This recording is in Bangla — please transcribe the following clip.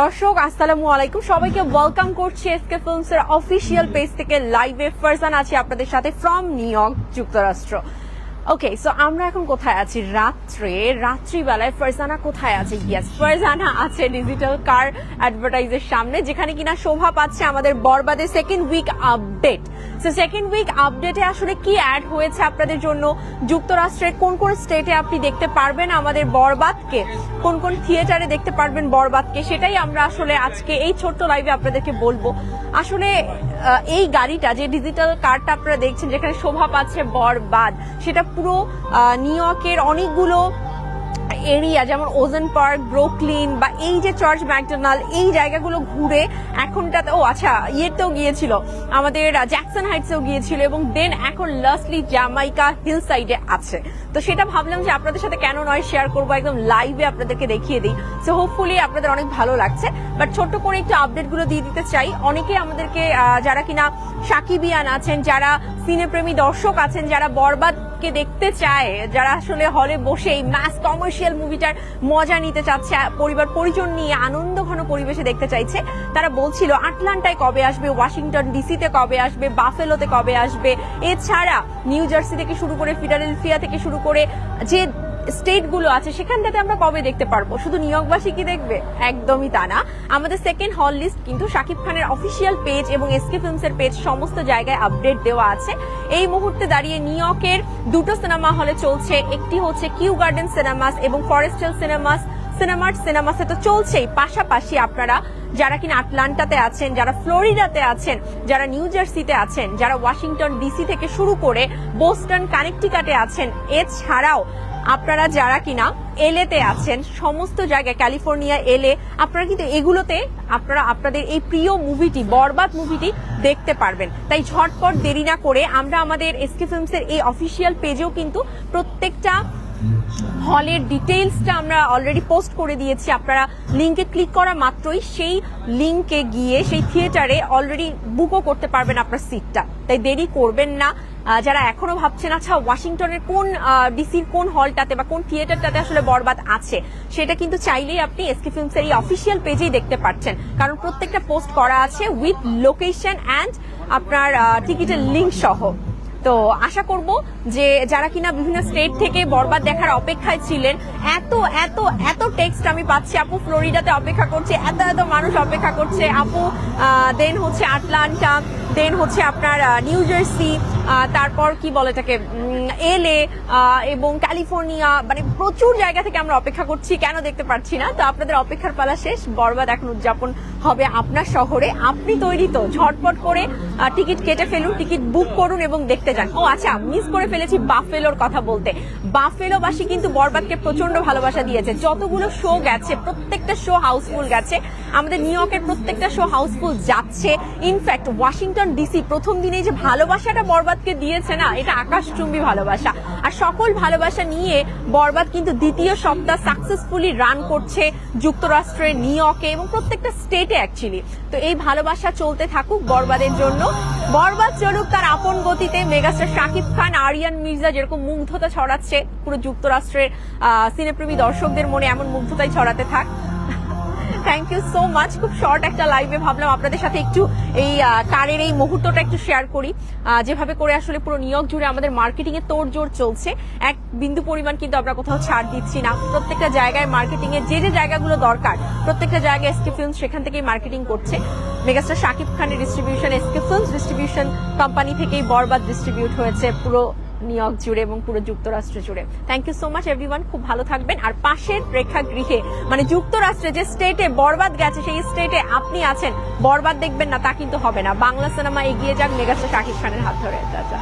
দর্শক, আসসালামু আলাইকুম। সবাইকে ওয়েলকাম করছি এসকে ফিল্মস এর অফিসিয়াল পেজ থেকে লাইভে ফারজান, আছি আপনাদের সাথে ফ্রম নিউ ইয়র্ক যুক্তরাষ্ট্র। ওকে সো আমরা এখন কোথায় আছি? রাত্রে, রাত্রিবেলায় ফারজানা কোথায় আছে? ইয়েস ফারজানা আছে ডিজিটাল কার অ্যাডভার্টাইজের সামনে, যেখানে কিনা শোভা পাচ্ছে আমাদের বরবাদের second week update so second week আপডেটে আসলে কি অ্যাড হয়েছে আপনাদের জন্য? যুক্তরাষ্ট্রের কোন কোন স্টেটে আপনি দেখতে পারবেন আমাদের বরবাদকে? কোন কোন থিয়েটারে দেখতে পারবেন বরবাদকে? সেটাই আমরা আসলে আজকে এই ছোট্ট লাইভে আপনাদেরকে বলব। আসলে এই গাড়িটা, যে ডিজিটাল কার্ডটা আপনারা দেখছেন, যেখানে শোভা পাচ্ছে বরবাদ, সেটা পুরো নিউ ইয়র্কের অনেকগুলো এরিয়া, যেমন ওজন পার্ক, ব্রোকলিন বা এই যে চার্চ ম্যাকডোনাল্ড, এই জায়গাগুলো ঘুরে এখনটাতে ও আচ্ছা ইয়েতেও গিয়েছিল। আমাদের জ্যাকসন হাইটসেও গিয়েছিল এবং দেন এখন লাস্টলি জামাইকা হিল সাইডে আছে। তো সেটা ভাবলাম যে আপনাদের সাথে কেন নয় শেয়ার করব, একদম লাইভে আপনাদেরকে দেখিয়ে দিই। সো হোপফুলি আপনাদের অনেক ভালো লাগছে। বাট ছোট্ট করে একটু আপডেটগুলো দিয়ে দিতে চাই। অনেকে আমাদেরকে যারা কিনা সাকিবিয়ান আছেন, যারা সিনেপ্রেমী দর্শক আছেন, যারা বরবাদ কে দেখতে চায়, যারা আসলে হলে বসে এই ম্যাস কমার্শিয়াল মুভিটার মজা নিতে চাচ্ছে, পরিবার পরিজন নিয়ে আনন্দ ঘন পরিবেশে দেখতে চাইছে। তারা বলছিল, আটলান্টায় কবে আসবে? ওয়াশিংটন ডিসিতে কবে আসবে? বাফেলোতে কবে আসবে? এছাড়া নিউ জার্সি থেকে শুরু করে ফিলাডেলফিয়া থেকে শুরু করে যে স্টেটগুলো আছে, সেখানটাতে আমরা কবে দেখতে পারব? শুধু নিউ ইয়র্কবাসী কি দেখবে? একদমই তা না। আমাদের সেকেন্ড হল লিস্ট কিন্তু শাকিব খানের অফিসিয়াল পেজ এবং এসকে ফিল্মস এর পেজ সমস্ত জায়গায় আপডেট দেওয়া আছে। এই মুহূর্তে দাঁড়িয়ে ইয়র্কের দুটো সিনেমা হলে চলছে। একটি হচ্ছে কিউ গার্ডেন সিনেমাস এবং ফরেস্টাল সিনেমাস সিনেমার্ট সিনেমাসে তো চলছেই। পাশাপাশি আপনারা যারা কিনা আটলান্টাতে আছেন, যারা ফ্লোরিডাতে আছেন, যারা নিউ জার্সিতে আছেন, যারা ওয়াশিংটন ডিসি থেকে শুরু করে বোস্টন কানেকটিকাটে আছেন, এছাড়াও আপনারা যারা কিনা এলেতে আছেন, সমস্ত জায়গায়, ক্যালিফোর্নিয়া, এলে, আপনারা কিন্তু এগুলোতে আপনারা আপনাদের এই প্রিয় মুভিটি, বরবাদ মুভিটি দেখতে পারবেন। তাই ঝটপট দেরি না করে আমরা আমাদের এসকে ফিল্মসের এই অফিসিয়াল পেজেও কিন্তু প্রত্যেকটা হলের ডিটেইলসটা আমরা অলরেডি পোস্ট করে দিয়েছি। আপনারা লিঙ্কে ক্লিক করা মাত্রই সেই লিঙ্কে গিয়ে, সেই থিয়েটারে অলরেডি বুকও করতে পারবেন আপনার সিটটা তাই দেরি করবেন না। যারা এখনও ভাবছেন আচ্ছা ওয়াশিংটনের কোন ডিসির কোন হলটাতে বা কোন থিয়েটারটাতে আসলে বরবাদ আছে, সেটা কিন্তু চাইলেই আপনি এসকে ফিল্মসের এই অফিসিয়াল পেজেই দেখতে পাচ্ছেন কারণ প্রত্যেকটা পোস্ট করা আছে উইথ লোকেশন অ্যান্ড আপনার টিকিটের লিংক সহ। তো আশা করব যে যারা কিনা বিভিন্ন স্টেট থেকে বরবাদ দেখার অপেক্ষায় ছিলেন, এত এত এত টেক্সট আমি পাচ্ছি। আপু ফ্লোরিডাতে অপেক্ষা করছে, এত এত মানুষ অপেক্ষা করছে। আপু দেন হচ্ছে আটলান্টা দেন হচ্ছে আপনার নিউ জার্সি তারপর কি বলে এটাকে এলে এবং ক্যালিফোর্নিয়া মানে প্রচুর জায়গা থেকে আমরা অপেক্ষা করছি, কেন দেখতে পাচ্ছি না। তো আপনাদের অপেক্ষার পালা শেষ। বরবাদ এখন উদযাপন হবে আপনার শহরে। আপনি তৈরি তো। ঝটপট করে টিকিট কেটে ফেলুন, টিকিট বুক করুন এবং দেখতে যান। ও আচ্ছা মিস করে ফেলেছি বাফেলোর কথা বলতে। বাফেলোবাসী কিন্তু বরবাদকে প্রচণ্ড ভালোবাসা দিয়েছে। যতগুলো শো গেছে, প্রত্যেকটা শো হাউসফুল গেছে। আমাদের নিউ ইয়র্কের প্রত্যেকটা শো হাউসফুল যাচ্ছে। ইনফ্যাক্ট ওয়াশিংটন ডিসি প্রথম দিনে যে ভালোবাসাটা বরবাদকে দিয়েছে না, এটা আকাশচুম্বী ভালোবাসা। আর সকল ভালোবাসা নিয়ে বরবাদ কিন্তু দ্বিতীয় সপ্তাহ সাকসেসফুলি রান করছে যুক্তরাষ্ট্রের নিউ ইয়র্কে এবং প্রত্যেকটা স্টেটে অ্যাকচুয়ালি তো এই ভালোবাসা চলতে থাকুক বরবাদের জন্য। বরবাদ চলুক তার আপন গতিতে মেগাস্টার শাকিব খান, আরিয়ান মির্জা যেরকম মুগ্ধতা ছড়াচ্ছে, পুরো যুক্তরাষ্ট্রের সিনেপ্রেমী দর্শকদের মনে এমন মুগ্ধতাই ছড়াতে থাক। থ্যাংক ইউ সো মাচ খুব শর্ট একটা লাইভে ভাবলাম আপনাদের সাথে একটু এই কারের এই মুহূর্তটা একটু শেয়ার করি। যেভাবে করে আসলে পুরো নিয়োগ জুড়ে আমাদের মার্কেটিং এ তোড় জোর চলছে, এক বিন্দু পরিমাণ কিন্তু আমরা কোথাও ছাড় দিচ্ছি না। প্রত্যেকটা জায়গায় মার্কেটিং এর যে যে জায়গাগুলো দরকার, প্রত্যেকটা জায়গায় এসকে ফিল্ম সেখান থেকেই মার্কেটিং করছে। মেগাস্টার শাকিব খানের distribution SK Films distribution company থেকেই বরবাদ ডিস্ট্রিবিউট হয়েছে পুরো নিউ জুড়ে এবং পুরো যুক্তরাষ্ট্র জুড়ে। Thank you so much everyone খুব ভালো থাকবেন। আর পাশের প্রেক্ষাগৃহে মানে যুক্তরাষ্ট্রে যে স্টেটে বরবাদ গেছে, সেই স্টেটে আপনি আছেন, বরবাদ দেখবেন না, তা কিন্তু হবে না। বাংলা সিনেমা এগিয়ে যাক, মেগাস্টার শাকিব খানের হাত ধরে, চাচা।